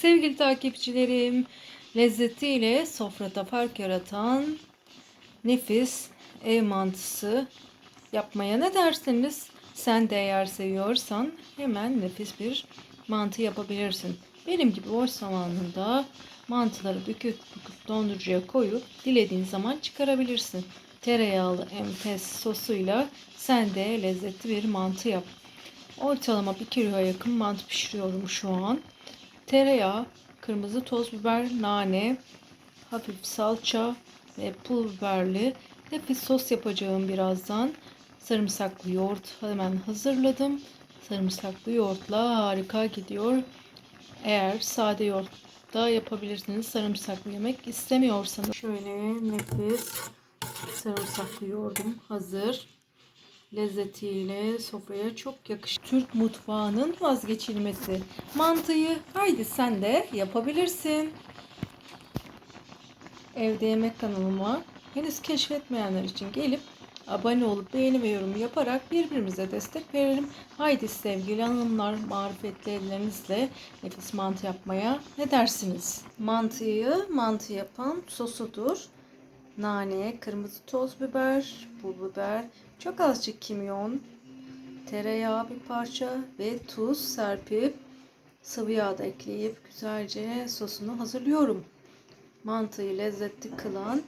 Sevgili takipçilerim, lezzetiyle sofrada fark yaratan nefis ev mantısı yapmaya ne dersiniz? Sen de eğer seviyorsan hemen nefis bir mantı yapabilirsin. Benim gibi boş zamanında mantıları büküp büküp dondurucuya koyup dilediğin zaman çıkarabilirsin. Tereyağlı enfes sosuyla sen de lezzetli bir mantı yap. Ortalama bir kiloya yakın mantı pişiriyorum şu an. Tereyağı, kırmızı toz biber, nane, hafif salça ve pul biberli nefis sos yapacağım birazdan. Sarımsaklı yoğurt hemen hazırladım. Sarımsaklı yoğurtla harika gidiyor. Eğer sade yoğurt da yapabilirsiniz. Sarımsaklı yemek istemiyorsanız. Şöyle nefis sarımsaklı yoğurdum hazır lezzetiyle sofraya çok yakışır. Türk mutfağının vazgeçilmesi. Mantıyı haydi sen de yapabilirsin. Evde Yemek kanalıma henüz keşfetmeyenler için gelip abone olup beğeni ve yorum yaparak birbirimize destek verelim. Haydi sevgili hanımlar marifetli ellerinizle nefis mantı yapmaya ne dersiniz? Mantıyı mantı yapan sosudur nane, kırmızı toz biber, pul biber, çok azıcık kimyon, tereyağı bir parça ve tuz serpip sıvı yağ da ekleyip güzelce sosunu hazırlıyorum. Mantıyı lezzetli kılan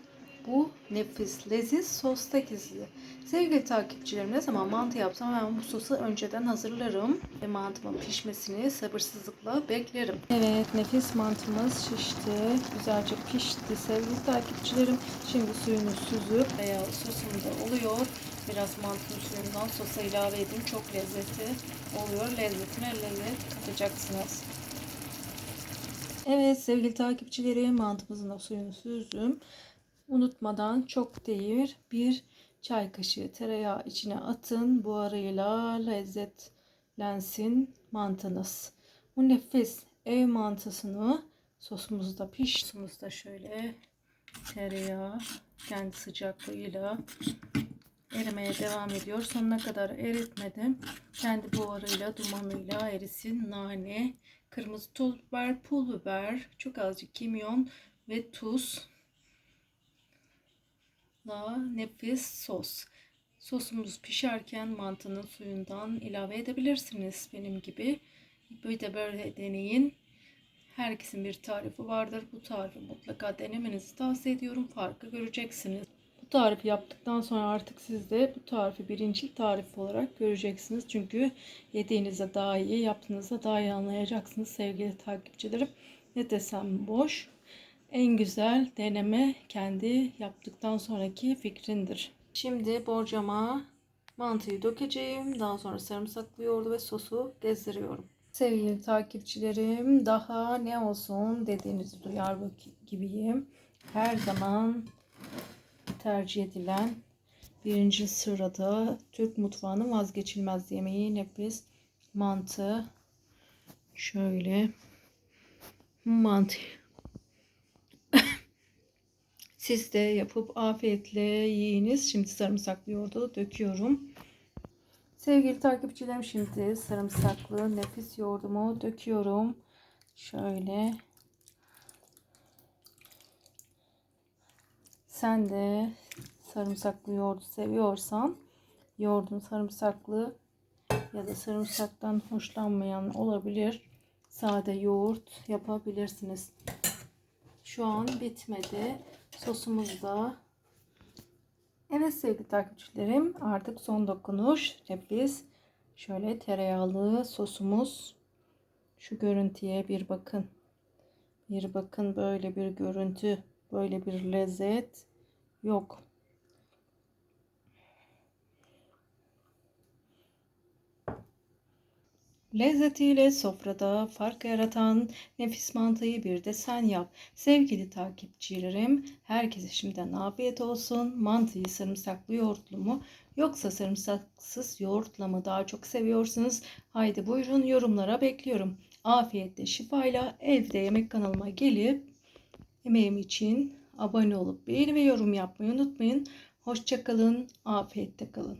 bu nefis leziz sosta gizli. Sevgili takipçilerim ne zaman mantı yapsam ben bu sosu önceden hazırlarım. Ve mantımın pişmesini sabırsızlıkla beklerim. Evet nefis mantımız şişti. Güzelce pişti sevgili takipçilerim. Şimdi suyunu süzüp veya sosum da oluyor. Biraz mantının suyundan sosa ilave edin. Çok lezzetli oluyor. Lezzetine lezzet katacaksınız. Evet sevgili takipçilerim mantımızın da suyunu süzdüm. Unutmadan çok değil bir çay kaşığı tereyağı içine atın. Buharıyla lezzetlensin mantınız. Bu nefis ev mantısını sosumuzda piş. Şöyle tereyağı kendi sıcaklığıyla erimeye devam ediyor. Sonuna kadar eritmedim. Kendi buharıyla, dumanıyla erisin. Nane, kırmızı toz biber, pul biber, çok azıcık kimyon ve tuz la nefis sos. Sosumuz pişerken mantının suyundan ilave edebilirsiniz benim gibi. Bir de böyle deneyin. Herkesin bir tarifi vardır. Bu tarifi mutlaka denemenizi tavsiye ediyorum. Farkı göreceksiniz. Bu tarifi yaptıktan sonra artık siz de bu tarifi birinci tarif olarak göreceksiniz. Çünkü yediğinizde daha iyi, yaptığınızda daha iyi anlayacaksınız sevgili takipçilerim. Ne desem boş. En güzel deneme kendi yaptıktan sonraki fikrindir. Şimdi borcama mantıyı dökeceğim. Daha sonra sarımsaklı yoğurdu ve sosu gezdiriyorum. Sevgili takipçilerim daha ne olsun dediğinizi duyar gibiyim. Her zaman tercih edilen birinci sırada Türk mutfağının vazgeçilmez yemeği nefis mantı. Şöyle mantı siz de yapıp afiyetle yiyiniz. Şimdi sarımsaklı yoğurdu döküyorum. Sevgili takipçilerim şimdi sarımsaklı nefis yoğurdumu döküyorum. Şöyle. Sen de sarımsaklı yoğurdu seviyorsan yoğurdun sarımsaklı ya da sarımsaktan hoşlanmayan olabilir. Sade yoğurt yapabilirsiniz. Şu an bitmedi. Sosumuz da. Evet sevgili takipçilerim artık son dokunuş nefis. Şöyle tereyağlı sosumuz. Şu görüntüye bir bakın. Bir bakın böyle bir görüntü, böyle bir lezzet yok. Lezzetiyle sofrada fark yaratan nefis mantıyı bir de sen yap. Sevgili takipçilerim, herkese şimdiden afiyet olsun. Mantıyı sarımsaklı yoğurtlu mu yoksa sarımsaksız yoğurtla mı daha çok seviyorsunuz? Haydi buyurun yorumlara bekliyorum. Afiyetle şifayla evde yemek kanalıma gelip emeğim için abone olup beğeni ve yorum yapmayı unutmayın. Hoşçakalın, afiyette kalın.